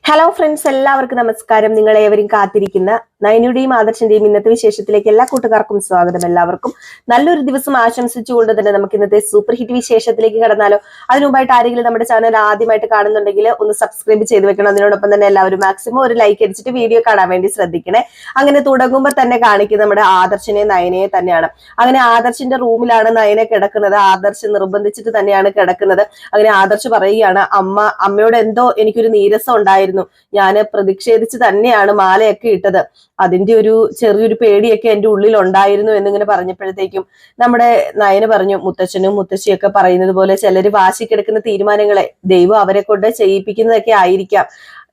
Hello friends എല്ലാവർക്കും നമസ്കാരം. നിങ്ങൾ ഏവരും കാത്തിരിക്കുന്ന നയനയുടെയും ആദർശന്റെയും ഇന്നത്തെ വിശേഷത്തിലേക്ക് എല്ലാ കൂട്ടുകാർക്കും സ്വാഗതം എല്ലാവർക്കും. നല്ലൊരു ദിവസം ആശംസിച്ചുകൊണ്ട് തന്നെ നമുക്ക് ഇന്നത്തെ സൂപ്പർ ഹിറ്റ് വിശേഷത്തിലേക്ക് കടന്നാലോ. അതിനു മുമ്പായിട്ട് ആരെങ്കിലും നമ്മുടെ ചാനൽ ആദ്യമായിട്ട് കാണുന്നുണ്ടെങ്കിൽ ഒന്ന് സബ്സ്ക്രൈബ് ചെയ്ത് വെക്കണം. അതിനോടൊപ്പം തന്നെ എല്ലാവരും മാക്സിമം ഒരു ലൈക്ക് അടിച്ചിട്ട് വീഡിയോ കാണാൻ വേണ്ടി ശ്രദ്ധിക്കണേ. അങ്ങനെ തുടങ്ങുമ്പോൾ തന്നെ കാണിക്കുന്നത് നമ്മുടെ ആദർശനെ നയനയെ തന്നെയാണ്. അങ്ങനെ ആദർശിന്റെ റൂമിലാണ് നയനെ കിടക്കുന്നത്. ആദർശ് നിർബന്ധിച്ചിട്ട് തന്നെയാണ് കിടക്കുന്നത്. അങ്ങനെ ആദർശ് പറയുകയാണ് അമ്മ അമ്മയോട് എന്തോ എനിക്കൊരു നീരസം ഉണ്ടായിരുന്നു. ഞാൻ പ്രതിഷേധിച്ച് തന്നെയാണ് മാലയൊക്കെ ഇട്ടത്. അതിന്റെ ഒരു ചെറിയൊരു പേടിയൊക്കെ എന്റെ ഉള്ളിൽ ഉണ്ടായിരുന്നു എന്നിങ്ങനെ പറഞ്ഞപ്പോഴത്തേക്കും നമ്മുടെ നയന് പറഞ്ഞു മുത്തച്ഛനും മുത്തശ്ശിയൊക്കെ പറയുന്നത് പോലെ ചിലര് വാശിക്കെടുക്കുന്ന തീരുമാനങ്ങളെ ദൈവം അവരെ കൊണ്ട് ചെയ്യിപ്പിക്കുന്നതൊക്കെ ആയിരിക്കാം.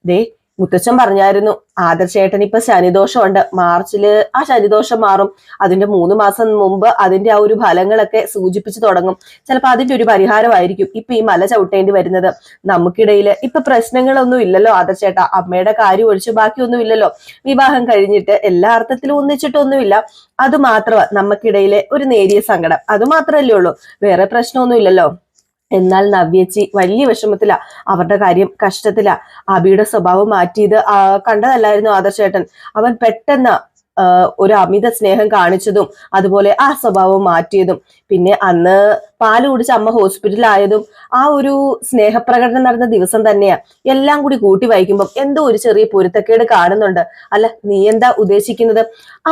ദേ മുത്തച്ഛൻ പറഞ്ഞായിരുന്നു ആദർശേട്ടൻ ഇപ്പൊ ശനിദോഷമുണ്ട്. മാർച്ചിൽ ആ ശനിദോഷം മാറും. അതിന്റെ മൂന്ന് മാസം മുമ്പ് അതിന്റെ ആ ഒരു ഫലങ്ങളൊക്കെ സൂചിപ്പിച്ചു തുടങ്ങും. ചിലപ്പോൾ അതിന്റെ ഒരു പരിഹാരമായിരിക്കും ഇപ്പൊ ഈ മല ചവിട്ടേണ്ടി വരുന്നത്. നമുക്കിടയിൽ ഇപ്പൊ പ്രശ്നങ്ങളൊന്നും ഇല്ലല്ലോ ആദർശേട്ട. അമ്മയുടെ കാര്യം ഒഴിച്ച് ബാക്കിയൊന്നും ഇല്ലല്ലോ. വിവാഹം കഴിഞ്ഞിട്ട് എല്ലാ അർത്ഥത്തിലും ഒന്നിച്ചിട്ടൊന്നുമില്ല. അത് മാത്രമാണ് നമുക്കിടയിലെ ഒരു നേരിയ സങ്കടം. അത് മാത്രമല്ലേ ഉള്ളൂ. വേറെ പ്രശ്നമൊന്നും ഇല്ലല്ലോ. എന്നാൽ നവ്യച്ചി വലിയ വിഷമത്തിലാ. അവരുടെ കാര്യം കഷ്ടത്തിലാ. അബിയുടെ സ്വഭാവം മാറ്റിയത് കണ്ടതല്ലായിരുന്നു ആദർശേട്ടൻ. അവൻ പെട്ടെന്ന് ഒരു അമിത സ്നേഹം കാണിച്ചതും അതുപോലെ ആ സ്വഭാവം മാറ്റിയതും. പിന്നെ അന്ന് പാൽ കുടിച്ച് അമ്മ ഹോസ്പിറ്റലായതും ആ ഒരു സ്നേഹപ്രകടനം നടന്ന ദിവസം തന്നെയാ എല്ലാം കൂടി കൂട്ടി വായിക്കുമ്പോൾ എന്തോ ഒരു ചെറിയ പൊരുത്തക്കേട് കാണുന്നുണ്ട്. അല്ല നീ എന്താ ഉദ്ദേശിക്കുന്നത്?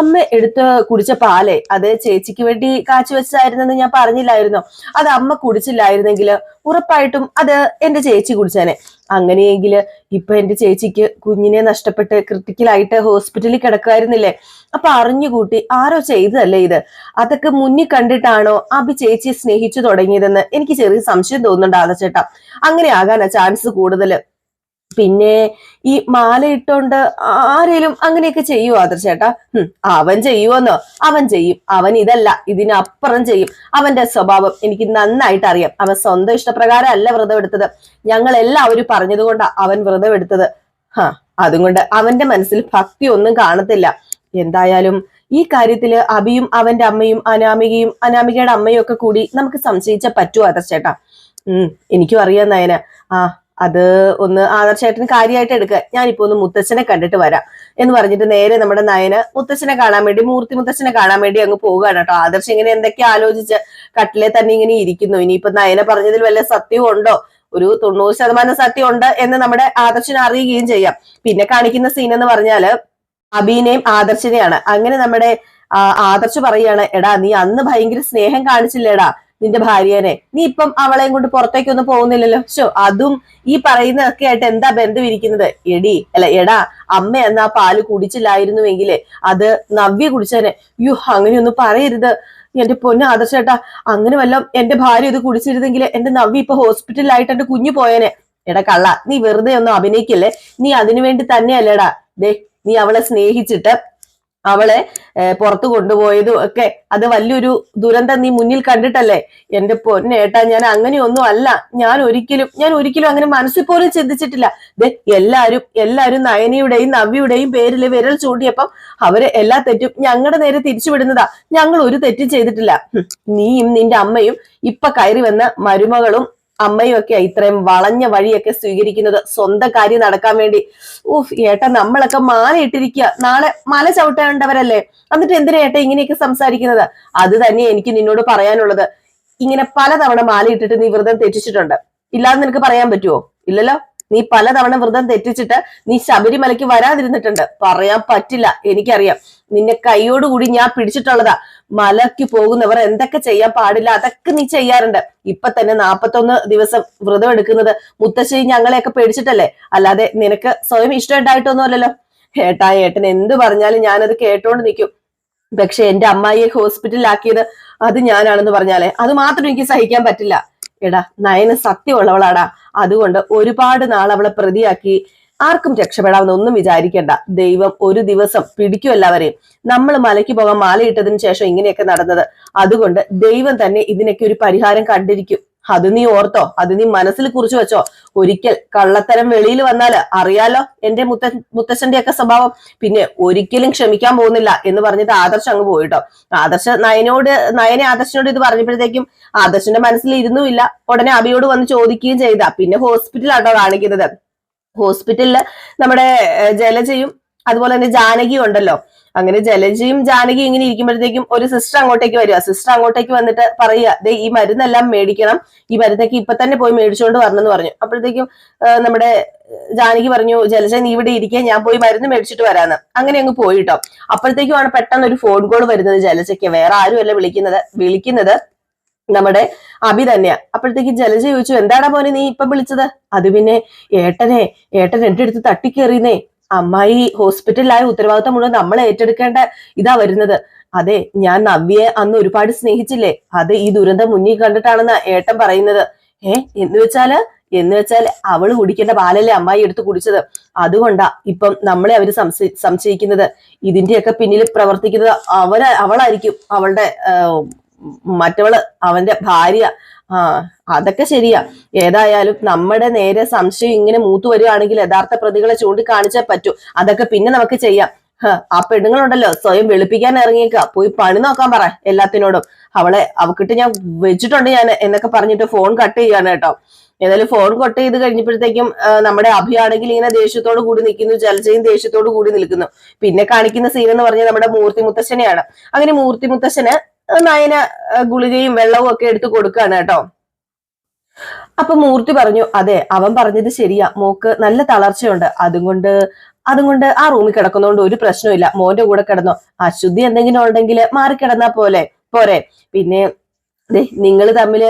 അമ്മ എടുത്ത് കുടിച്ച പാലേ അത് ചേച്ചിക്ക് വേണ്ടി കാച്ചു വെച്ചതായിരുന്നെന്ന് ഞാൻ പറഞ്ഞില്ലായിരുന്നോ? അത് അമ്മ കുടിച്ചില്ലായിരുന്നെങ്കിൽ ഉറപ്പായിട്ടും അത് എന്റെ ചേച്ചി കുടിച്ചേനെ. അങ്ങനെയെങ്കിൽ ഇപ്പൊ എന്റെ ചേച്ചിക്ക് കുഞ്ഞിനെ നഷ്ടപ്പെട്ട് ക്രിട്ടിക്കലായിട്ട് ഹോസ്പിറ്റലിൽ കിടക്കുമായിരുന്നില്ലേ അപ്പൊ അറിഞ്ഞുകൂട്ടി ആരോ ചെയ്തതല്ലേ ഇത്? അതൊക്കെ മുന്നിൽ കണ്ടിട്ടാണോ അഭി ചേച്ചിയെ സ്നേഹിച്ചു തുടങ്ങിയതെന്ന് എനിക്ക് ചെറിയ സംശയം തോന്നുന്നുണ്ട് ആദച്ചേട്ടാ അങ്ങനെ ആകാനാ ചാൻസ് കൂടുതൽ. പിന്നെ ഈ മാല ഇട്ടോണ്ട് ആരേലും അങ്ങനെയൊക്കെ ചെയ്യുമോ ആദർശേട്ടാ അവൻ ചെയ്യുമെന്നോ അവൻ ചെയ്യും. അവൻ ഇതല്ല ഇതിനപ്പുറം ചെയ്യും. അവന്റെ സ്വഭാവം എനിക്ക് നന്നായിട്ട് അറിയാം. അവൻ സ്വന്തം ഇഷ്ടപ്രകാരം അല്ല വ്രതം എടുത്തത്. ഞങ്ങൾ എല്ലാവരും അവൻ വ്രതം എടുത്തത്. ഹാ അതുകൊണ്ട് അവന്റെ മനസ്സിൽ ഭക്തി ഒന്നും കാണത്തില്ല. എന്തായാലും ഈ കാര്യത്തിൽ അബിയും അവന്റെ അമ്മയും അനാമികയും അനാമികയുടെ അമ്മയും ഒക്കെ കൂടി നമുക്ക് സംശയിച്ച പറ്റുമോ ആദർശേട്ടാ ഉം എനിക്കും അറിയാം നയന. ആ അത് ഒന്ന് ആദർശേട്ടന് കാര്യമായിട്ട് എടുക്കുക ഞാനിപ്പോ ഒന്ന് മുത്തച്ഛനെ കണ്ടിട്ട് വരാം എന്ന് പറഞ്ഞിട്ട് നേരെ നമ്മുടെ നയന് മുത്തച്ഛനെ കാണാൻ വേണ്ടി മൂർത്തി മുത്തച്ഛനെ കാണാൻ വേണ്ടി അങ്ങ് പോവുകയാണ് കേട്ടോ. ആദർശ് ഇങ്ങനെ എന്തൊക്കെ ആലോചിച്ച് കട്ടിലെ തന്നെ ഇങ്ങനെ ഇരിക്കുന്നു. ഇനിയിപ്പോ നയന പറഞ്ഞതിൽ വല്ല സത്യവും ഉണ്ടോ? ഒരു തൊണ്ണൂറ് ശതമാനം സത്യം ഉണ്ട് എന്ന് നമ്മുടെ ആദർശിനെ അറിയുകയും ചെയ്യാം. പിന്നെ കാണിക്കുന്ന സീൻ എന്ന് പറഞ്ഞാൽ അഭിനയം ആദർശിനെയാണ്. അങ്ങനെ നമ്മുടെ ആദർശ് പറയാണ് എടാ നീ അന്ന് ഭയങ്കര സ്നേഹം കാണിച്ചില്ലേടാ. നിന്റെ ഭാര്യനെ. നീ ഇപ്പം അവളെയും കൊണ്ട് പുറത്തേക്കൊന്നും പോകുന്നില്ലല്ലോ. ഷോ അതും ഈ പറയുന്നതൊക്കെ ആയിട്ട് എന്താ ബന്ധം ഇരിക്കുന്നത്? എടി അല്ല എടാ അമ്മ എന്ന ആ പാൽ കുടിച്ചില്ലായിരുന്നുവെങ്കിലേ അത് നവ്യ കുടിച്ചേനെ. യു അങ്ങനെയൊന്നും പറയരുത്. എന്റെ പൊന്ന് ആദർശേട്ടാ അങ്ങനെ വല്ലതും എന്റെ ഭാര്യ ഇത് കുടിച്ചിരുന്നെങ്കിൽ എന്റെ നവ്യ ഇപ്പൊ ഹോസ്പിറ്റലിലായിട്ട് എന്റെ കുഞ്ഞു പോയേനെ. എടാ കള്ള നീ വെറുതെ ഒന്നും അഭിനയിക്കല്ലേ? നീ അതിനു വേണ്ടി തന്നെയല്ലേടാ. ദേ നീ അവളെ സ്നേഹിച്ചിട്ട് അവളെ പുറത്തു കൊണ്ടുപോയതും ഒക്കെ. അത് വലിയൊരു ദുരന്തം നീ മുന്നിൽ കണ്ടിട്ടല്ലേ? എന്റെ പൊന്നേട്ടാ ഞാൻ അങ്ങനെയൊന്നും അല്ല. ഞാൻ ഒരിക്കലും ഞാൻ ഒരിക്കലും അങ്ങനെ മനസ്സിൽ പോലും ചിന്തിച്ചിട്ടില്ല. ദേ എല്ലാരും എല്ലാരും നയനയുടെയും നവ്യയുടെയും പേരിൽ വിരൽ ചൂണ്ടിയപ്പം അവർ എല്ലാ തെറ്റും ഞങ്ങളുടെ നേരെ തിരിച്ചുവിടുന്നതാ ഞങ്ങൾ ഒരു തെറ്റും ചെയ്തിട്ടില്ല. നീയും നിന്റെ അമ്മയും ഇപ്പൊ കയറി വന്ന മരുമകളും അമ്മയും ഒക്കെ ഇത്രയും വളഞ്ഞ വഴിയൊക്കെ സ്വീകരിക്കുന്നത് സ്വന്തം കാര്യം നടക്കാൻ വേണ്ടി. ഊഫ് ഏട്ടാ നമ്മളൊക്കെ മാല ഇട്ടിരിക്കുക നാളെ മല ചവിട്ടേണ്ടവരല്ലേ? എന്നിട്ട് എന്തിനാ ഏട്ടാ ഇങ്ങനെയൊക്കെ സംസാരിക്കുന്നത്? അത് തന്നെ എനിക്ക് നിന്നോട് പറയാനുള്ളത്. ഇങ്ങനെ പലതവണ മാല ഇട്ടിട്ട് നീ വ്രതം തെറ്റിച്ചിട്ടുണ്ട്. ഇല്ലാതെ നിനക്ക് പറയാൻ പറ്റുമോ ഇല്ലല്ലോ. നീ പലതവണ വ്രതം തെറ്റിച്ചിട്ട് നീ ശബരിമലയ്ക്ക് വരാതിരുന്നിട്ടുണ്ട്. പറയാൻ പറ്റില്ല എനിക്കറിയാം. നിന്നെ കൈയോടുകൂടി ഞാൻ പിടിച്ചിട്ടുള്ളതാ. മലയ്ക്ക് പോകുന്നവർ എന്തൊക്കെ ചെയ്യാൻ പാടില്ല അതൊക്കെ നീ ചെയ്യാറുണ്ട്. ഇപ്പൊ തന്നെ നാപ്പത്തൊന്ന് ദിവസം വ്രതം എടുക്കുന്നത്. മുത്തശ്ശി ഞങ്ങളെയൊക്കെ പേടിച്ചിട്ടല്ലേ? അല്ലാതെ നിനക്ക് സ്വയം ഇഷ്ടമായിട്ടൊന്നുമല്ലല്ലോ ഏട്ടാ ഏട്ടൻ എന്ത് പറഞ്ഞാലും ഞാനത് കേട്ടോണ്ട് നിൽക്കും പക്ഷെ എന്റെ അമ്മായിയെ ഹോസ്പിറ്റലിലാക്കിയത് അത് ഞാനാണെന്ന് പറഞ്ഞാലേ അത് മാത്രം എനിക്ക് സഹിക്കാൻ പറ്റില്ല. എടാ നയന് സത്യമുള്ളവളാടാ. അതുകൊണ്ട് ഒരുപാട് നാൾ അവളെ പ്രതിയാക്കി. ആർക്കും രക്ഷപ്പെടാമെന്ന് ഒന്നും വിചാരിക്കേണ്ട. ദൈവം ഒരു ദിവസം പിടിക്കും എല്ലാവരെയും. നമ്മൾ മലയ്ക്ക് പോകാൻ മാലയിട്ടതിന് ശേഷം ഇങ്ങനെയൊക്കെ നടന്നത്. അതുകൊണ്ട് ദൈവം തന്നെ ഇതിനൊക്കെ ഒരു പരിഹാരം കണ്ടിരിക്കും. അത് നീ ഓർത്തോ? അത് നീ മനസ്സിൽ കുറിച്ചു വെച്ചോ? ഒരിക്കൽ കള്ളത്തരം വെളിയിൽ വന്നാൽ അറിയാലോ എന്റെ മുത്ത മുത്തച്ഛന്റെ ഒക്കെ സ്വഭാവം? പിന്നെ ഒരിക്കലും ക്ഷമിക്കാൻ പോകുന്നില്ല എന്ന് പറഞ്ഞിട്ട് ആദർശ് അങ്ങ് പോയിട്ടോ ആദർശ നയനോട് നയനെ ആദർശനോട് ഇത് പറഞ്ഞപ്പോഴത്തേക്കും ആദർശന്റെ മനസ്സിൽ ഇരുന്നുമില്ല. ഉടനെ അബിയോട് വന്ന് ചോദിക്കുകയും ചെയ്ത. പിന്നെ ഹോസ്പിറ്റലാട്ടോ കാണിക്കുന്നത്. ഹോസ്പിറ്റലിൽ നമ്മുടെ ജലജയും അതുപോലെ തന്നെ ജാനകിയും ഉണ്ടല്ലോ. അങ്ങനെ ജലജയും ജാനകിയും ഇങ്ങനെ ഇരിക്കുമ്പോഴത്തേക്കും ഒരു സിസ്റ്റർ അങ്ങോട്ടേക്ക് വരിക. സിസ്റ്റർ അങ്ങോട്ടേക്ക് വന്നിട്ട് പറയുക ദേ ഈ മരുന്നെല്ലാം മേടിക്കണം. ഈ മരുന്നൊക്കെ ഇപ്പൊ തന്നെ പോയി മേടിച്ചുകൊണ്ട് വരണം എന്ന് പറഞ്ഞു. അപ്പോഴത്തേക്കും നമ്മുടെ ജാനകി പറഞ്ഞു ജലജ നീ ഇവിടെ ഇരിക്കുക ഞാൻ പോയി മരുന്ന് മേടിച്ചിട്ട് വരാന്ന്. അങ്ങനെ അങ്ങ് പോയിട്ടോ അപ്പോഴത്തേക്കുമാണ് പെട്ടെന്ന് ഒരു ഫോൺ കോൾ വരുന്നത് ജലജയ്ക്ക്. വേറെ ആരുമല്ല വിളിക്കുന്നത് വിളിക്കുന്നത്. നമ്മുടെ അഭി തന്നെയാ. അപ്പോഴത്തേക്ക് ജലജ ചോദിച്ചു എന്താടാ മോനെ നീ ഇപ്പൊ വിളിച്ചത്? അത് പിന്നെ ഏട്ടനെ ഏട്ടൻ എന്റെ അടുത്ത് തട്ടിക്കേറിയുന്നേ. അമ്മായി ഹോസ്പിറ്റലിലായ ഉത്തരവാദിത്തം മുഴുവൻ നമ്മൾ ഏറ്റെടുക്കേണ്ട ഇതാ വരുന്നത്. അതെ ഞാൻ നവ്യയെ അന്ന് ഒരുപാട് സ്നേഹിച്ചില്ലേ? അത് ഈ ദുരന്തം മുന്നിൽ കണ്ടിട്ടാണെന്നാ ഏട്ടൻ പറയുന്നത്. ഏ എന്ന് വെച്ചാൽ എന്ന് വെച്ചാൽ അവൾ കുടിക്കേണ്ട പാലല്ലേ അമ്മായി എടുത്ത് കുടിച്ചത്? അതുകൊണ്ടാ ഇപ്പം നമ്മളെ അവർ സംശയി സംശയിക്കുന്നത്. ഇതിന്റെയൊക്കെ പിന്നിൽ പ്രവർത്തിക്കുന്നത് അവര അവളായിരിക്കും. അവളുടെ മറ്റവൾ അവന്റെ ഭാര്യ. ആ അതൊക്കെ ശരിയാ. ഏതായാലും നമ്മുടെ നേരെ സംശയം ഇങ്ങനെ മൂത്തു വരികയാണെങ്കിൽ യഥാർത്ഥ പ്രതികളെ ചൂണ്ടിക്കാണിച്ചേ പറ്റൂ. അതൊക്കെ പിന്നെ നമുക്ക് ചെയ്യാം. ആ പെണ്ണുങ്ങളുണ്ടല്ലോ. സ്വയം വെളുപ്പിക്കാൻ ഇറങ്ങിയേക്കാ. പോയി പണി നോക്കാൻ പറ എല്ലാത്തിനോടും. അവളെ അവക്കിട്ട് ഞാൻ വെച്ചിട്ടുണ്ട് ഞാൻ എന്നൊക്കെ പറഞ്ഞിട്ട് ഫോൺ കട്ട് ചെയ്യാണ് കേട്ടോ. ഏതായാലും ഫോൺ കട്ട് ചെയ്ത് കഴിഞ്ഞപ്പോഴത്തേക്കും നമ്മുടെ അഭിയാണെങ്കിൽ ഇങ്ങനെ ദേഷ്യത്തോട് കൂടി നിൽക്കുന്നു. ജലജയും ദേഷ്യത്തോട് കൂടി നിൽക്കുന്നു. പിന്നെ കാണിക്കുന്ന സീൻ എന്ന് പറഞ്ഞാൽ നമ്മുടെ മൂർത്തി മുത്തശ്ശനെയാണ്. അങ്ങനെ മൂർത്തി മുത്തശ്ശന് നയന ഗുളികയും വെള്ളവും ഒക്കെ എടുത്ത് കൊടുക്കുകയാണ് കേട്ടോ. അപ്പൊ മൂർത്തി പറഞ്ഞു അതെ അവൻ പറഞ്ഞത് ശരിയാ. മോക്ക് നല്ല തളർച്ചയുണ്ട്. അതുകൊണ്ട് അതുകൊണ്ട് ആ റൂമിൽ കിടക്കുന്നതുകൊണ്ട് ഒരു പ്രശ്നമില്ല മോന്റെ കൂടെ കിടന്നോ. അശുദ്ധി എന്തെങ്കിലും ഉണ്ടെങ്കിൽ മാറിക്കിടന്നാ പോലെ പോരെ. പിന്നെ നിങ്ങൾ തമ്മിൽ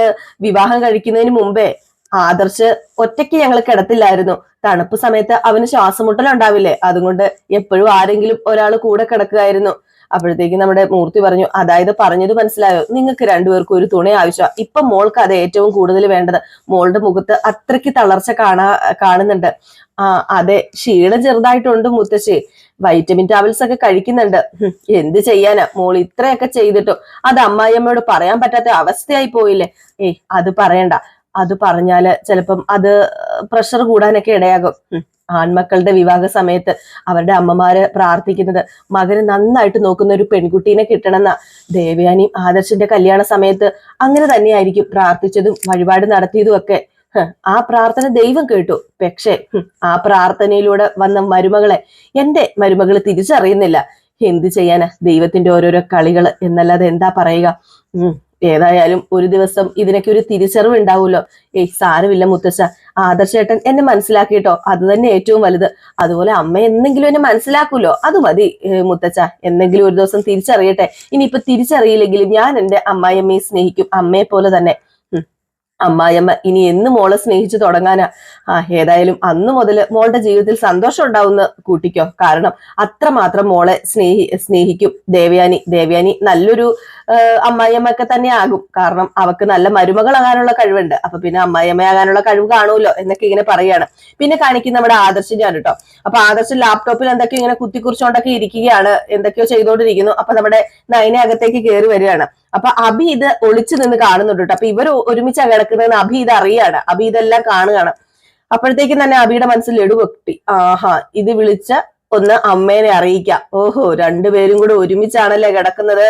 വിവാഹം കഴിക്കുന്നതിന് മുമ്പേ ആദർശ് ഒറ്റയ്ക്ക് ഞങ്ങൾ കിടത്തില്ലായിരുന്നു. തണുപ്പ് സമയത്ത് അവന് ശ്വാസമുട്ടലുണ്ടാവില്ലേ? അതുകൊണ്ട് എപ്പോഴും ആരെങ്കിലും ഒരാൾ കൂടെ കിടക്കുകയായിരുന്നു. അപ്പോഴത്തേക്ക് നമ്മുടെ മൂർത്തി പറഞ്ഞു അതായത് പറഞ്ഞത് മനസ്സിലായോ? നിങ്ങൾക്ക് രണ്ടുപേർക്കും ഒരു തുണി ആവശ്യമാണ് ഇപ്പൊ മോൾക്ക് അത് ഏറ്റവും കൂടുതൽ വേണ്ടത്. മോളുടെ മുഖത്ത് അത്രയ്ക്ക് തളർച്ച കാണാ കാണുന്നുണ്ട്. ആ അതെ. ക്ഷീണം ചെറുതായിട്ടുണ്ട് മുത്തശ്ശി. വൈറ്റമിൻ ടാബ്ലറ്റ്സ് ഒക്കെ കഴിക്കുന്നുണ്ട്. എന്ത് ചെയ്യാനാ? മോൾ ഇത്രയൊക്കെ ചെയ്തിട്ടോ അത് അമ്മായിയമ്മയോട് പറയാൻ പറ്റാത്ത അവസ്ഥയായി പോയില്ലേ? ഏയ് അത് പറയണ്ട. അത് പറഞ്ഞാൽ ചിലപ്പം അത് പ്രഷർ കൂടാനൊക്കെ ഇടയാകും. ആൺമക്കളുടെ വിവാഹ സമയത്ത് അവരുടെ അമ്മമാര് പ്രാർത്ഥിക്കുന്നത് മകന് നന്നായിട്ട് നോക്കുന്ന ഒരു പെൺകുട്ടീനെ കിട്ടണമെന്ന. ദേവയാനിയും ആദർശന്റെ കല്യാണ സമയത്ത് അങ്ങനെ തന്നെയായിരിക്കും പ്രാർത്ഥിച്ചതും വഴിപാട് നടത്തിയതും ഒക്കെ ആ പ്രാർത്ഥന ദൈവം കേട്ടു. പക്ഷേ ആ പ്രാർത്ഥനയിലൂടെ വന്ന മരുമകളെ എന്റെ മരുമകൾ തിരിച്ചറിയുന്നില്ല. എന്ത് ചെയ്യാനാ ദൈവത്തിന്റെ ഓരോരോ കളികൾ എന്നല്ലാതെ എന്താ പറയുക? ഏതായാലും ഒരു ദിവസം ഇതിനൊക്കെ ഒരു തിരിച്ചറിവ് ഉണ്ടാവുമല്ലോ. ഏയ് സാരമില്ല മുത്തശ്ശ. ആദർശേട്ടൻ എന്നെ മനസ്സിലാക്കിയിട്ടോ? അത് തന്നെ ഏറ്റവും വലുത്. അതുപോലെ അമ്മ എന്തെങ്കിലും എന്നെ മനസ്സിലാക്കൂലോ അത് മതി മുത്തച്ഛ എന്തെങ്കിലും ഒരു ദിവസം തിരിച്ചറിയട്ടെ. ഇനിയിപ്പൊ തിരിച്ചറിയില്ലെങ്കിലും ഞാൻ എന്റെ അമ്മായിയമ്മയെ സ്നേഹിക്കും. അമ്മയെ പോലെ തന്നെ. അമ്മായിയമ്മ ഇനി എന്ന് മോളെ സ്നേഹിച്ചു തുടങ്ങാനാ. ആ ഏതായാലും അന്ന് മുതൽ മോളുടെ ജീവിതത്തിൽ സന്തോഷം ഉണ്ടാവുന്ന കൂട്ടിക്കോ. കാരണം അത്രമാത്രം മോളെ സ്നേഹി സ്നേഹിക്കും. ദേവയാനി ദേവയാനി നല്ലൊരു അമ്മായിയമ്മയൊക്കെ തന്നെ ആകും കാരണം അവക്ക് നല്ല മരുമകളാകാനുള്ള കഴിവുണ്ട്. അപ്പൊ പിന്നെ അമ്മായിയമ്മയാകാനുള്ള കഴിവ് കാണുമല്ലോ എന്നൊക്കെ ഇങ്ങനെ പറയാണ്. പിന്നെ കാണിക്കുന്ന നമ്മുടെ ആദർശിനാണ് കേട്ടോ. അപ്പൊ ആദർശ് ലാപ്ടോപ്പിൽ എന്തൊക്കെയോ ഇങ്ങനെ കുത്തിക്കുറിച്ചുകൊണ്ടൊക്കെ ഇരിക്കുകയാണ് എന്തൊക്കെയോ ചെയ്തുകൊണ്ടിരിക്കുന്നു അപ്പൊ നമ്മുടെ നയനകത്തേക്ക് കയറി വരികയാണ്. അപ്പൊ അഭി ഇത് ഒളിച്ചു നിന്ന് കാണുന്നുണ്ട് അപ്പൊ ഇവർ ഒരുമിച്ച് കിടക്കുന്നതെന്ന് അഭി ഇത് അറിയാണ്. അഭി ഇതെല്ലാം കാണുകയാണ്. അപ്പോഴത്തേക്കും തന്നെ അഭിയുടെ മനസ്സിൽ ലഡു പൊട്ടി ആഹാ ഇത് വിളിച്ച ഒന്ന് അമ്മേനെ അറിയിക്കാം. ഓഹോ രണ്ടുപേരും കൂടെ ഒരുമിച്ചാണല്ലേ കിടക്കുന്നത്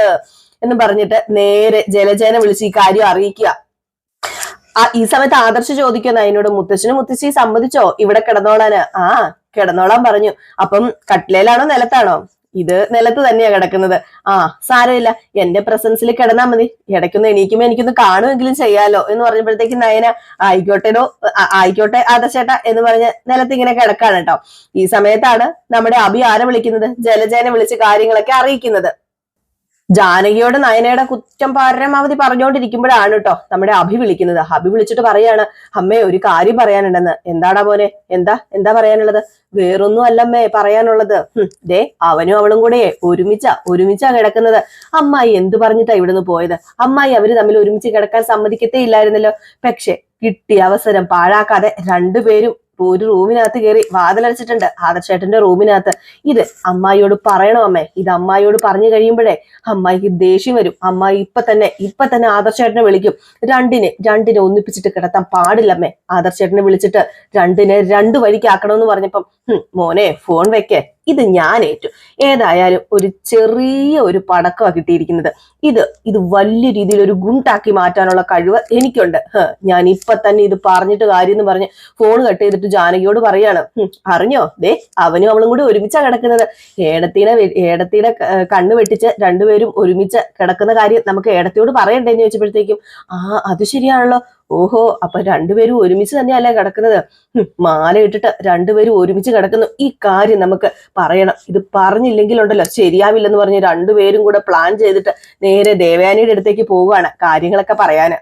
എന്ന് പറഞ്ഞിട്ട് നേരെ ജലജേനെ വിളിച്ച് ഈ കാര്യം അറിയിക്കുക ആ ഈ സമയത്ത് ആദർശ് ചോദിക്കുന്ന അതിനോട് മുത്തച്ഛന് മുത്തശ്ശി സമ്മതിച്ചോ? ഇവിടെ കിടന്നോളാന്. ആ കിടന്നോളാൻ പറഞ്ഞു. അപ്പം കട്ടിലേലാണോ നിലത്താണോ? ഇത് നിലത്ത് തന്നെയാ കിടക്കുന്നത്. ആ സാരമില്ല. എന്റെ പ്രസൻസിൽ കിടന്നാ മതി. ഇടയ്ക്കൊന്ന് എണീക്കുമ്പോ എനിക്കൊന്ന് കാണുമെങ്കിലും ചെയ്യാലോ എന്ന് പറഞ്ഞപ്പോഴത്തേക്ക് നയന ആയിക്കോട്ടെടോ ആയിക്കോട്ടെ ആദശേട്ട എന്ന് പറഞ്ഞ് നിലത്ത് ഇങ്ങനെ കിടക്കാണ് കേട്ടോ. ഈ സമയത്താണ് നമ്മുടെ അഭി ആരെ വിളിക്കുന്നത്? ജലജേനെ വിളിച്ച് കാര്യങ്ങളൊക്കെ അറിയിക്കുന്നത്. ജാനകിയോട് നയനയുടെ കുറ്റം പരമാവധി പറഞ്ഞുകൊണ്ടിരിക്കുമ്പോഴാണ് കേട്ടോ നമ്മുടെ അഭി വിളിക്കുന്നത്. അഭി വിളിച്ചിട്ട് പറയാണ് അമ്മേ ഒരു കാര്യം പറയാനുണ്ടെന്ന്. എന്താടാ മോനെ? എന്താ? എന്താ പറയാനുള്ളത്? വേറൊന്നും അല്ലമ്മേ പറയാനുള്ളത് ദേ അവനും അവളും കൂടെ ഒരുമിച്ച ഒരുമിച്ചാ കിടക്കുന്നത്. അമ്മായി എന്ത് പറഞ്ഞിട്ടാ ഇവിടുന്ന് പോയത്? അമ്മായി അവർ തമ്മിൽ ഒരുമിച്ച് കിടക്കാൻ സമ്മതിക്കത്തേ ഇല്ലായിരുന്നല്ലോ. പക്ഷെ കിട്ടിയ അവസരം പാഴാക്കാതെ രണ്ടുപേരും ഒരു റൂമിനകത്ത് കയറി വാതിലടച്ചിട്ടുണ്ട്. ആദർശേട്ടന്റെ റൂമിനകത്ത്. ഇത് അമ്മായിയോട് പറയണോ അമ്മേ. ഇത് അമ്മായിയോട് പറഞ്ഞു കഴിയുമ്പോഴേ അമ്മായിക്ക് ദേഷ്യം വരും. അമ്മായി ഇപ്പൊ തന്നെ ഇപ്പൊ തന്നെ ആദർശേട്ടനെ വിളിക്കും. രണ്ടിനെ രണ്ടിനെ ഒന്നിപ്പിച്ചിട്ട് കിടത്താൻ പാടില്ലമ്മേ ആദർശേട്ടനെ വിളിച്ചിട്ട് രണ്ടിനെ രണ്ടു വഴിക്കാക്കണമെന്ന് പറഞ്ഞപ്പം "ഹും, മോനെ ഫോൺ വെക്കേ. ഇത് ഞാൻ ഏറ്റു. ഏതായാലും ഒരു ചെറിയ ഒരു പടക്കമാണ് കിട്ടിയിരിക്കുന്നത്. ഇത് ഇത് വലിയ രീതിയിൽ ഒരു ഗുണ്ടാക്കി മാറ്റാനുള്ള കഴിവ് എനിക്കുണ്ട്. ഞാൻ ഇപ്പൊ തന്നെ ഇത് പറഞ്ഞിട്ട് കാര്യം എന്ന് പറഞ്ഞ് ഫോൺ കട്ട് ചെയ്തിട്ട് ജാനകിയോട് പറയാണ്. "ഹും, അറിഞ്ഞോ? ദേ അവനും അവളും കൂടി ഒരുമിച്ചാ കിടക്കുന്നത്. ഏടത്തിനെ ഏടത്തിനെ ഏടത്തിയുടെ ക- ഏർ വെട്ടിച്ച് രണ്ടുപേരും ഒരുമിച്ച് കിടക്കുന്ന കാര്യം നമുക്ക് ഏടത്തിയോട് പറയണ്ടേന്ന് ചോദിച്ചപ്പോഴത്തേക്കും ആ അത് ശരിയാണല്ലോ. ഓഹോ അപ്പൊ രണ്ടുപേരും ഒരുമിച്ച് തന്നെയല്ലേ കിടക്കുന്നത്? മാല ഇട്ടിട്ട് രണ്ടുപേരും ഒരുമിച്ച് കിടക്കുന്നു. ഈ കാര്യം നമുക്ക് പറയണം. ഇത് പറഞ്ഞില്ലെങ്കിലുണ്ടല്ലോ ശരിയാവില്ലെന്ന് പറഞ്ഞ് രണ്ടുപേരും കൂടെ പ്ലാൻ ചെയ്തിട്ട് നേരെ ദേവയാനിയുടെ അടുത്തേക്ക് പോവുകയാണ് കാര്യങ്ങളൊക്കെ പറയാന്.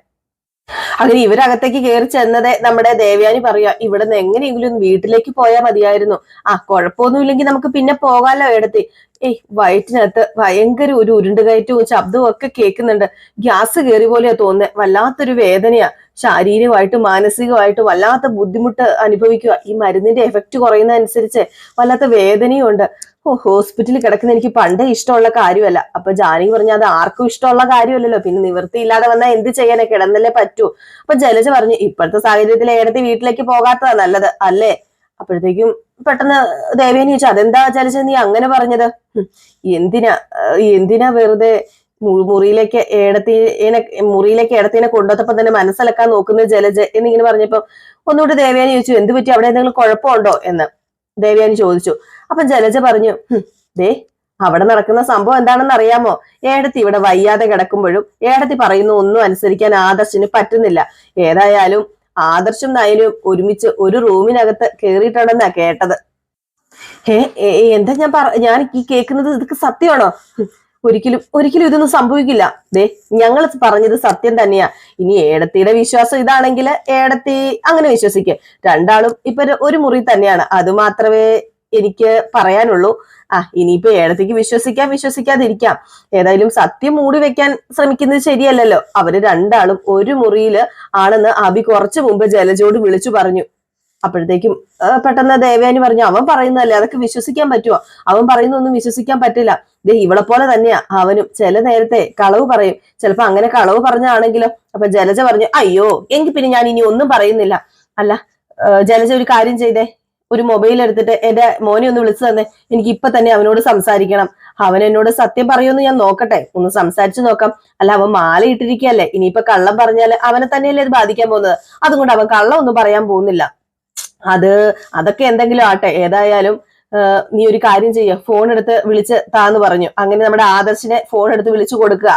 അങ്ങനെ ഇവരകത്തേക്ക് കയറി ചെന്നതേ നമ്മുടെ ദേവയാനി പറയാ ഇവിടെ നിന്ന് എങ്ങനെയെങ്കിലും ഒന്ന് വീട്ടിലേക്ക് പോയാൽ മതിയായിരുന്നു. ആ കുഴപ്പമൊന്നുമില്ലെങ്കിൽ നമുക്ക് പിന്നെ പോകാലോ എടുത്തി. ഏയ് വയറ്റിനകത്ത് ഭയങ്കര ഒരു ഉരുണ്ടുകയറ്റവും ശബ്ദവും ഒക്കെ കേൾക്കുന്നുണ്ട്. ഗ്യാസ് കയറി പോലെയാ തോന്നുന്നത് വല്ലാത്തൊരു വേദനയാ. ശാരീരികമായിട്ടും മാനസികമായിട്ടും വല്ലാത്ത ബുദ്ധിമുട്ട് അനുഭവിക്കുക. ഈ മരുന്നിന്റെ എഫക്റ്റ് കുറയുന്നതനുസരിച്ച് വല്ലാത്ത വേദനയും ഉണ്ട് ഓ ഹോസ്പിറ്റലിൽ കിടക്കുന്ന എനിക്ക് പണ്ടേ ഇഷ്ടമുള്ള കാര്യമല്ല. അപ്പൊ ജാനകി പറഞ്ഞു അത് ആർക്കും ഇഷ്ടമുള്ള കാര്യമല്ലല്ലോ. പിന്നെ നിവൃത്തിയില്ലാതെ വന്നാൽ എന്ത് ചെയ്യാനേ? കിടന്നല്ലേ പറ്റൂ. അപ്പൊ ജലജ പറഞ്ഞു ഇപ്പോഴത്തെ സാഹചര്യത്തിൽ ഏടത്തി വീട്ടിലേക്ക് പോകാത്തതാ നല്ലത് അല്ലേ? അപ്പോഴത്തേക്കും പെട്ടെന്ന് ദേവേനി ചോദിച്ചു അതെന്താ ജലജ നീ അങ്ങനെ പറഞ്ഞത്? എന്തിനാ എന്തിനാ വെറുതെ മുറിയിലേക്ക് ഏടത്തിനെ മുറിയിലേക്ക് ഏടത്തിനെ കൊണ്ടുവന്നപ്പോ തന്നെ മനസ്സിലാക്കാൻ നോക്കുന്ന ജലജ എന്നിങ്ങനെ പറഞ്ഞപ്പോ ഒന്നുകൂടി ദേവയാനി ചോദിച്ചു എന്ത് പറ്റി? അവിടെ എന്തെങ്കിലും കുഴപ്പമുണ്ടോ? എന്ന് ദേവയാനി ചോദിച്ചു. അപ്പൊ ജലജ പറഞ്ഞു ദേ അവിടെ നടക്കുന്ന സംഭവം എന്താണെന്ന് അറിയാമോ? ഏടത്തി ഇവിടെ വയ്യാതെ കിടക്കുമ്പോഴും ഏടത്തി പറയുന്ന ഒന്നും അനുസരിക്കാൻ ആദർശിന് പറ്റുന്നില്ല. ഏതായാലും ആദർശം നയനും ഒരുമിച്ച് ഒരു റൂമിനകത്ത് കേറിയിട്ടുണ്ടെന്നാ കേട്ടത്. ഏ എന്താ ഞാൻ പറ ഞാൻ ഈ കേൾക്കുന്നത് ഇതൊക്കെ സത്യമാണോ? ഒരിക്കലും ഒരിക്കലും ഇതൊന്നും സംഭവിക്കില്ല. ദേ ഞങ്ങൾ പറഞ്ഞത് സത്യം തന്നെയാ. ഇനി ഏടത്തിയുടെ വിശ്വാസം ഇതാണെങ്കിൽ ഏടത്തി അങ്ങനെ വിശ്വസിക്കുക രണ്ടാളും ഇപ്പൊ ഒരു- മുറി തന്നെയാണ്. അത് മാത്രമേ എനിക്ക് പറയാനുള്ളൂ. ആ ഇനിയിപ്പോ ഏടത്തിക്ക് വിശ്വസിക്കാം വിശ്വസിക്കാതിരിക്കാം. ഏതായാലും സത്യം മൂടി വെക്കാൻ ശ്രമിക്കുന്നത് ശരിയല്ലല്ലോ. അവർ രണ്ടാളും ഒരു മുറിയിൽ ആണെന്ന് അബി കുറച്ചു മുമ്പ് ജലജോട് വിളിച്ചു പറഞ്ഞു. അപ്പോഴത്തേക്കും പെട്ടെന്ന് ദേവയാനി പറഞ്ഞു അവൻ പറയുന്നതല്ലേ അതൊക്കെ വിശ്വസിക്കാൻ പറ്റുമോ അവൻ പറയുന്നൊന്നും വിശ്വസിക്കാൻ പറ്റില്ല. ദേ ഇവളെ പോലെ തന്നെയാ. അവനും ചില നേരത്തെ കളവ് പറയും. ചിലപ്പോ അങ്ങനെ കളവ് പറഞ്ഞാണെങ്കിലോ അപ്പൊ ജലജ പറഞ്ഞു അയ്യോ എങ്കിൽ പിന്നെ ഞാൻ ഇനി ഒന്നും പറയുന്നില്ല. അല്ല ജലജ ഒരു കാര്യം ചെയ്തേ. ഒരു മൊബൈൽ എടുത്തിട്ട് എന്റെ മോനെ ഒന്ന് വിളിച്ചു തന്നെ. എനിക്ക് ഇപ്പൊ തന്നെ അവനോട് സംസാരിക്കണം. അവൻ എന്നോട് സത്യം പറയുമെന്ന് ഞാൻ നോക്കട്ടെ. ഒന്ന് സംസാരിച്ചു നോക്കാം. അല്ല അവൻ മാല ഇട്ടിരിക്കുകയല്ലേ. ഇനിയിപ്പൊ കള്ളം പറഞ്ഞാൽ അവനെ തന്നെയല്ലേ ഇത് ബാധിക്കാൻ പോകുന്നത്. അതുകൊണ്ട് അവൻ കള്ളം ഒന്നും പറയാൻ പോകുന്നില്ല. അത് അതൊക്കെ എന്തെങ്കിലും ആട്ടെ ഏതായാലും നീ ഒരു കാര്യം ചെയ്യ. ഫോൺ എടുത്ത് വിളിച്ച് താന്ന് പറഞ്ഞു. അങ്ങനെ നമ്മുടെ ആദർശിനെ ഫോൺ എടുത്ത് വിളിച്ചു കൊടുക്കുക.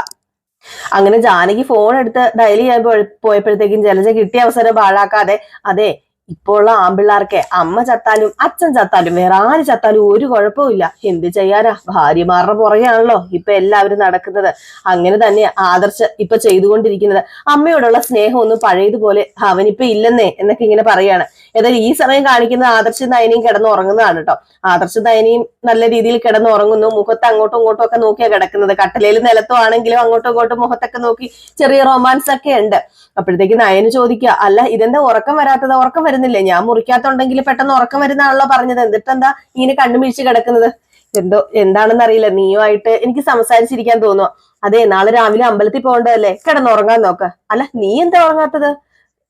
അങ്ങനെ ജാനകി ഫോൺ എടുത്ത് ഡയൽ ചെയ്യാൻ പോയ- പോയപ്പോഴത്തേക്കും ജലജ കിട്ടിയ അവസരം പാഴാക്കാതെ അതെ ഇപ്പോൾ ഉള്ള ആമ്പിള്ളാർക്ക് അമ്മ ചത്താലും അച്ഛൻ ചത്താലും വേറെ ആര് ചത്താലും ഒരു കുഴപ്പമില്ല എന്ത് ചെയ്യാനാ? ഭാര്യമാരുടെ പുറകെയാണല്ലോ ഇപ്പൊ എല്ലാവരും നടക്കുന്നത്. അങ്ങനെ തന്നെ ആദർശ ഇപ്പൊ ചെയ്തുകൊണ്ടിരിക്കുന്നത്. അമ്മയോടുള്ള സ്നേഹം ഒന്നും പഴയതുപോലെ അവനിപ്പൊ ഇല്ലെന്നേ എന്നൊക്കെ ഇങ്ങനെ പറയാണ്. ഏതായാലും ഈ സമയം കാണിക്കുന്ന ആദർശ നയനിയും കിടന്ന് ഉറങ്ങുന്നതാണ് കേട്ടോ ആദർശ നയനിയും നല്ല രീതിയിൽ കിടന്ന് ഉറങ്ങുന്നു. മുഖത്ത് അങ്ങോട്ടും ഇങ്ങോട്ടും ഒക്കെ നോക്കിയാ കിടക്കുന്നത്. കട്ടലയിൽ നിലത്തും ആണെങ്കിലും അങ്ങോട്ടും ഇങ്ങോട്ടും മുഖത്തൊക്കെ നോക്കി ചെറിയ റൊമാൻസ് ഒക്കെ ഉണ്ട്. അപ്പോഴത്തേക്ക് നയന് ചോദിക്കുക അല്ല ഇതെന്താ ഉറക്കം വരാത്തത്? ഉറക്കം വരുന്നില്ലേ? ഞാൻ മുറിക്കാത്തുണ്ടെങ്കിൽ പെട്ടെന്ന് ഉറക്കം വരുന്നതാണല്ലോ പറഞ്ഞത്. എന്നിട്ടെന്താ ഇങ്ങനെ കണ്ണുമിഴിച്ച് കിടക്കുന്നത്? എന്തോ എന്താണെന്ന് അറിയില്ല. നീയുമായിട്ട് എനിക്ക് സംസാരിച്ചിരിക്കാൻ തോന്നുക അതെ നാളെ രാവിലെ അമ്പലത്തിൽ പോകേണ്ടതല്ലേ? കിടന്നുറങ്ങാൻ നോക്ക. അല്ല നീ എന്താ ഉറങ്ങാത്തത്?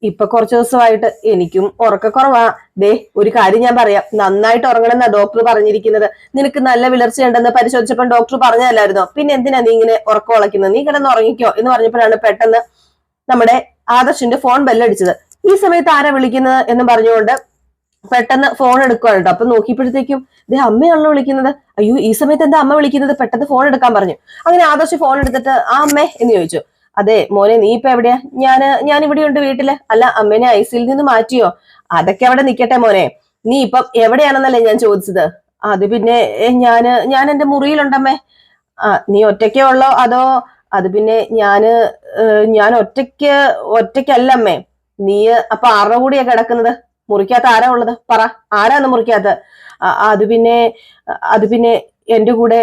ഇപ്പൊ കുറച്ചു ദിവസമായിട്ട് എനിക്കും ഉറക്കക്കുറവാ ദേ ഒരു കാര്യം ഞാൻ പറയാം. നന്നായിട്ട് ഉറങ്ങണമെന്നാ ഡോക്ടർ പറഞ്ഞിരിക്കുന്നത്. നിനക്ക് നല്ല വിളർച്ചയുണ്ടെന്ന് പരിശോധിച്ചപ്പോൾ ഡോക്ടർ പറഞ്ഞല്ലായിരുന്നോ പിന്നെ എന്തിനാ നീ ഇങ്ങനെ ഉറക്കം ഉളയ്ക്കുന്നത്? നീ കിടന്ന് ഉറങ്ങിക്കോ എന്ന് പറഞ്ഞപ്പോഴാണ് പെട്ടെന്ന് നമ്മുടെ ആദർശിന്റെ ഫോൺ ബെല്ലടിച്ചത് ഈ സമയത്ത് ആരാ വിളിക്കുന്നത് എന്ന് പറഞ്ഞുകൊണ്ട് പെട്ടെന്ന് ഫോൺ എടുക്കുകയാണ് അപ്പൊ നോക്കിയപ്പോഴത്തേക്കും ദേ അമ്മയാണല്ലോ വിളിക്കുന്നത്. അയ്യോ ഈ സമയത്ത് എന്താ അമ്മ വിളിക്കുന്നത്? പെട്ടെന്ന് ഫോൺ എടുക്കാൻ പറഞ്ഞു. അങ്ങനെ ആദർശ് ഫോൺ എടുത്തിട്ട് ആ അമ്മേ എന്ന് ചോദിച്ചു. അതെ മോനെ നീ ഇപ്പൊ എവിടെയാ? ഞാൻ ഞാൻ ഇവിടെ ഉണ്ട് വീട്ടിൽ. അല്ല അമ്മേനെ ഐസിയിൽ നിന്ന് മാറ്റിയോ? അതൊക്കെ അവിടെ നിക്കട്ടെ മോനെ. നീ ഇപ്പം എവിടെയാണെന്നല്ലേ ഞാൻ ചോദിച്ചത്? അത് പിന്നെ ഞാൻ ഞാൻ എന്റെ മുറിയിലുണ്ടമ്മേ. ആ നീ ഒറ്റയ്ക്കേ ഉള്ളോ? അതോ അത് പിന്നെ ഞാൻ ഞാൻ ഒറ്റയ്ക്ക് ഒറ്റയ്ക്കല്ല അമ്മേ നീ അപ്പൊ ആരുടെ കൂടിയാ കിടക്കുന്നത്? മുറിക്കകത്ത് ആരാ ഉള്ളത്? പറ. ആരാന്ന് മുറിക്കകത്ത്? ആ, അത് പിന്നെ അത് പിന്നെ എന്റെ കൂടെ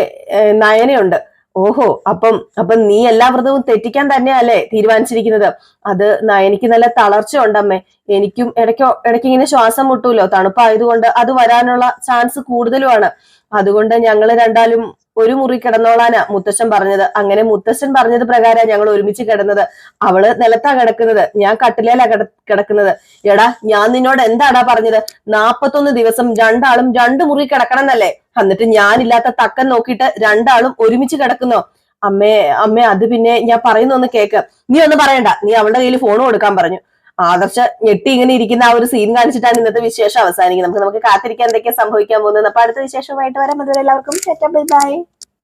നയനയുണ്ട്. ഓഹോ അപ്പം അപ്പം നീ എല്ലാ വ്രതവും തെറ്റിക്കാൻ തന്നെയല്ലേ തീരുമാനിച്ചിരിക്കുന്നത്? അത് എനിക്ക് നല്ല തളർച്ച ഉണ്ടമ്മേ എനിക്കും ഇടയ്ക്ക് ഇടയ്ക്ക് ഇങ്ങനെ ശ്വാസം മുട്ടൂലോ. തണുപ്പായതുകൊണ്ട് അത് വരാനുള്ള ചാൻസ് കൂടുതലുമാണ്. അതുകൊണ്ട് ഞങ്ങൾ രണ്ടാലും ഒരു മുറി കിടന്നോളാനാ മുത്തശ്ശൻ പറഞ്ഞത്. അങ്ങനെ മുത്തശ്ശൻ പറഞ്ഞത് പ്രകാരം ഞങ്ങൾ ഒരുമിച്ച് കിടന്നത്. അവൾ നിലത്താ കിടക്കുന്നത്. ഞാൻ കട്ടിലേലാ കിട കിടക്കുന്നത്. എടാ ഞാൻ നിന്നോട് എന്താടാ പറഞ്ഞത്? നാപ്പത്തൊന്ന് ദിവസം രണ്ടാളും രണ്ട് മുറി കിടക്കണം എന്നല്ലേ എന്നിട്ട് ഞാനില്ലാത്ത തക്കൻ നോക്കിയിട്ട് രണ്ടാളും ഒരുമിച്ച് കിടക്കുന്നോ? അമ്മേ അമ്മേ അത് പിന്നെ ഞാൻ പറയുന്നൊന്ന് കേക്ക്. നീ ഒന്ന് പറയണ്ട. നീ അവളുടെ കയ്യിൽ ഫോൺ കൊടുക്കാൻ പറഞ്ഞു. ആദർശ ഞെട്ടി ഇങ്ങനെ ഇരിക്കുന്ന ആ ഒരു സീൻ കാണിച്ചിട്ടാണ് ഇന്നത്തെ വിശേഷം അവസാനിക്കുന്നത്. നമുക്ക് നമുക്ക് കാത്തിരിക്കാൻ എന്തൊക്കെയാ സംഭവിക്കാൻ പോകുന്നത്? അപ്പൊ അടുത്ത വിശേഷമായിട്ട് വരാം. അതുവരെ എല്ലാവർക്കും ബൈ ബൈ